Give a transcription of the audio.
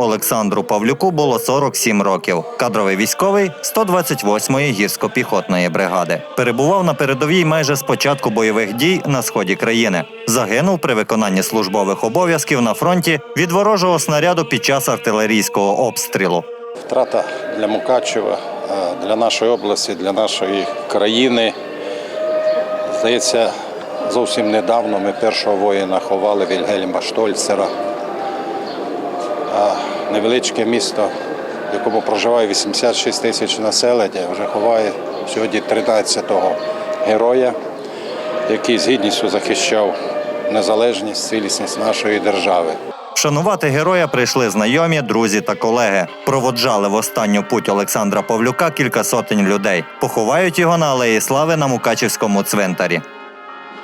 Олександру Павлюку було 47 років. Кадровий військовий 128-ї гірсько-піхотної бригади. Перебував на передовій майже з початку бойових дій на сході країни. Загинув при виконанні службових обов'язків на фронті від ворожого снаряду під час артилерійського обстрілу. Втрата для Мукачева, е, для нашої області, для нашої країни. Здається, зовсім недавно ми першого воїна ховали Вільгельма Штольцера. Невеличке місто, в якому проживає 86 тисяч населення, вже ховає сьогодні 13-го героя, який з гідністю захищав незалежність, цілісність нашої держави. Вшанувати героя прийшли знайомі, друзі та колеги. Проводжали в останню путь Олександра Павлюка кілька сотень людей. Поховають його на алеї слави на Мукачівському цвинтарі.